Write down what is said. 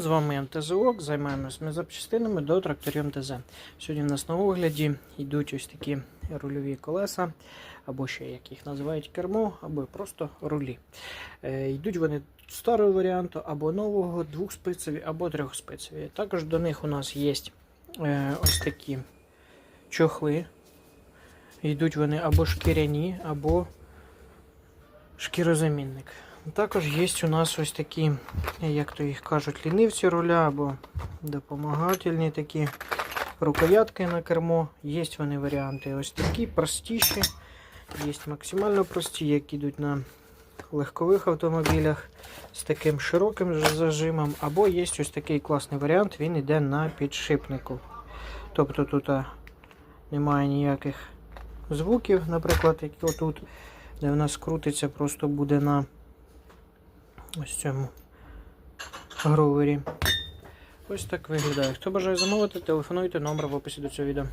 З вами МТЗОК, займаємось ми запчастинами до тракторів МТЗ. Сьогодні в нас на огляді йдуть ось такі рульові колеса, або ще як їх називають кермо, або просто рулі. Е, йдуть вони старого варіанту, або нового, двохспицеві, або трьохспицеві. Також до них у нас є е, ось такі чохли. Йдуть вони або шкіряні, або шкірозамінник. Також є у нас ось такі, як то їх кажуть, лінивці руля або допомагательні такі рукоятки на кермо. Є вони варіанти ось такі, простіші, є максимально прості, які йдуть на легкових автомобілях з таким широким зажимом. Або є ось такий класний варіант, він йде на підшипнику. Тобто тут немає ніяких звуків, наприклад, як отут, де в нас крутиться, просто буде на ось цьому гровері. Ось так виглядає. Хто бажає замовити, телефонуйте номер в описі до цього відео.